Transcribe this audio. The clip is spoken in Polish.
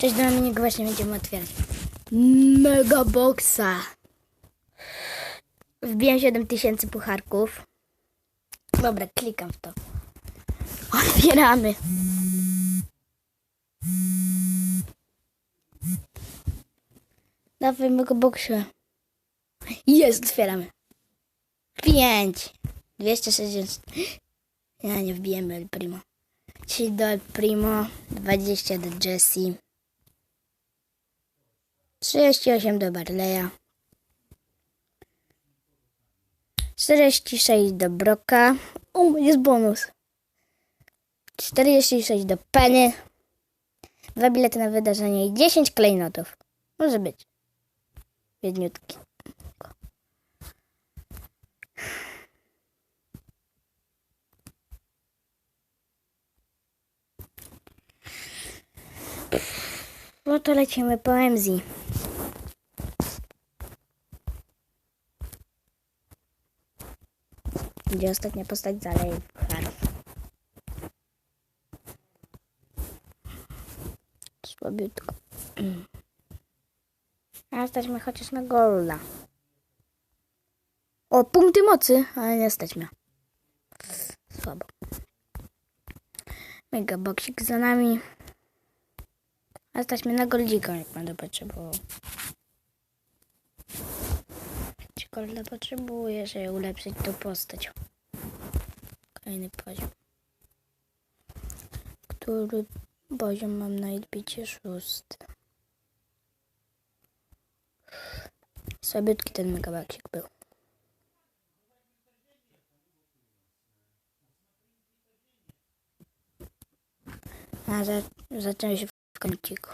Cześć Dominik, właśnie będziemy otwierać. Mega boxa. Wbiłem 7000 pucharków. Dobra, klikam w to. Otwieramy. Dawaj mega boxa. Jest, otwieramy. 5. 260. Ja nie wbijemy El Primo. 3 do El Primo. 20 do Jessie. 38 do Barleya. 46 do Broka. O, jest bonus. 46 do Penny. Dwa bilety na wydarzenie i 10 klejnotów. Może być. Biedniutki. No to lecimy po MZ. Gdzie ostatnia postać zaleje Harf. Słabiutko. A stać chociaż na golda. O, punkty mocy, ale nie stać mnie. Słabo. Mega boksik za nami. A stać mnie na goldzika, jak będę potrzebował. Czy golda potrzebuję, żeby ulepszyć tą postać? Kolejny poziom. Który poziom mam na odbicie szósty? Słabiutki ten megabaksik był. A za, zacząłem się w kąciku.